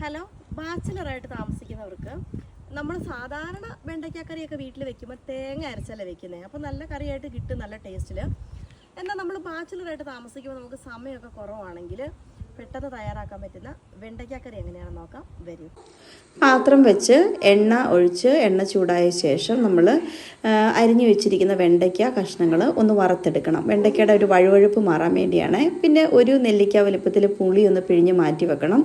Hello ബാച്ചിലറായിട്ട് താമസിക്കുന്നവർക്ക് നമ്മൾ സാധാരണ വെണ്ടയ്ക്കാക്കറിയൊക്കെ വീട്ടിൽ വെക്കുമ്പോൾ തേങ്ങ അരച്ചല്ല വെക്കുന്നത് അപ്പോൾ നല്ല കറിയായിട്ട് കിട്ടും നല്ല ടേസ്റ്റിൽ എന്നാൽ നമ്മൾ ബാച്ചിലറായിട്ട് താമസിക്കുമ്പോൾ നമുക്ക് സമയമൊക്കെ കുറവാണെങ്കിൽ പെട്ടെന്ന് തയ്യാറാക്കാൻ പറ്റുന്ന വെണ്ടയ്ക്കാക്കറി കറി എങ്ങനെയാണെന്ന് നോക്കാം. വരൂ. പാത്രം വെച്ച് എണ്ണ ഒഴിച്ച് എണ്ണ ചൂടായ ശേഷം നമ്മൾ അരിഞ്ഞു വെച്ചിരിക്കുന്ന വെണ്ടയ്ക്ക കഷ്ണങ്ങൾ ഒന്ന് വറുത്തെടുക്കണം. വെണ്ടയ്ക്കയുടെ ഒരു വഴുവഴുപ്പ് മാറാൻ വേണ്ടിയാണ്. പിന്നെ ഒരു നെല്ലിക്ക വലുപ്പത്തിൽ പുളി ഒന്ന് പിഴിഞ്ഞ് മാറ്റി വെക്കണം.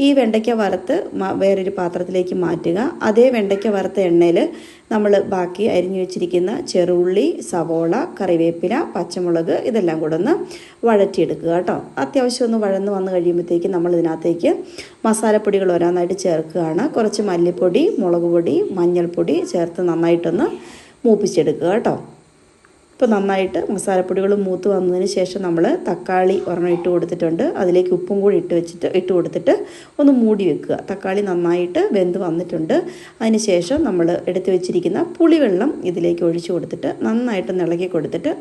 ഈ വെണ്ടയ്ക്ക വറുത്ത് വേറൊരു പാത്രത്തിലേക്ക് മാറ്റുക. അതേ വെണ്ടയ്ക്ക വറുത്ത എണ്ണയിൽ നമ്മൾ ബാക്കി അരിഞ്ഞു വെച്ചിരിക്കുന്ന ചെറുള്ളി സവോള കറിവേപ്പില പച്ചമുളക് ഇതെല്ലാം കൂടെ ഒന്ന് വഴറ്റിയെടുക്കുക കേട്ടോ. അത്യാവശ്യം ഒന്ന് വഴന്ന് വന്ന് കഴിയുമ്പോഴത്തേക്ക് നമ്മൾ ഇതിനകത്തേക്ക് മസാലപ്പൊടികൾ ഓരോന്നായിട്ട് ചേർക്കുകയാണ്. കുറച്ച് മല്ലിപ്പൊടി മുളക് പൊടി മഞ്ഞൾപ്പൊടി ചേർത്ത് നന്നായിട്ടൊന്ന് മൂപ്പിച്ചെടുക്കുക കേട്ടോ. ഇപ്പോൾ നന്നായിട്ട് മസാലപ്പൊടികൾ മൂത്ത് വന്നതിന് ശേഷം നമ്മൾ തക്കാളി ഒരെണ്ണം ഇട്ട് കൊടുത്തിട്ടുണ്ട്. അതിലേക്ക് ഉപ്പും കൂടി ഇട്ട് വെച്ചിട്ട് ഇട്ട് കൊടുത്തിട്ട് ഒന്ന് മൂടി വെക്കുക. തക്കാളി നന്നായിട്ട് വെന്ത് വന്നിട്ടുണ്ട്. അതിന് ശേഷം നമ്മൾ എടുത്തു വെച്ചിരിക്കുന്ന പുളിവെള്ളം ഇതിലേക്ക് ഒഴിച്ചു കൊടുത്തിട്ട് നന്നായിട്ട് ഇളക്കി കൊടുത്തിട്ട്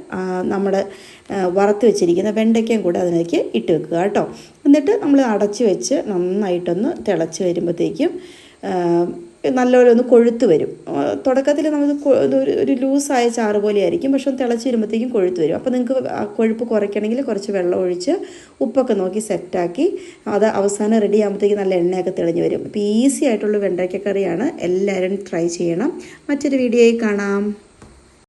നമ്മുടെ വറുത്ത് വെച്ചിരിക്കുന്ന വെണ്ടയ്ക്കയും കൂടെ അതിലേക്ക് ഇട്ട് വെക്കുക കേട്ടോ. എന്നിട്ട് നമ്മൾ അടച്ച് വെച്ച് നന്നായിട്ടൊന്ന് തിളച്ച് വരുമ്പോഴത്തേക്കും നല്ലപോലെ ഒന്ന് കൊഴുത്ത് വരും. തുടക്കത്തിൽ നമുക്ക് ഒരു ലൂസായ ചാറ് പോലെ ആയിരിക്കും. പക്ഷെ ഒന്ന് തിളച്ച് വരുമ്പോഴത്തേക്കും കൊഴുത്ത് വരും. അപ്പോൾ നിങ്ങൾക്ക് കൊഴുപ്പ് കുറയ്ക്കണമെങ്കിൽ കുറച്ച് വെള്ളം ഒഴിച്ച് ഉപ്പൊക്കെ നോക്കി സെറ്റാക്കി അത് അവസാനം റെഡി ആകുമ്പോഴത്തേക്കും നല്ല എണ്ണയൊക്കെ തെളിഞ്ഞ് വരും. അപ്പോൾ ഈസി ആയിട്ടുള്ള വെണ്ടയ്ക്ക കറിയാണ്. എല്ലാവരും ട്രൈ ചെയ്യണം. മറ്റൊരു വീഡിയോയിൽ കാണാം.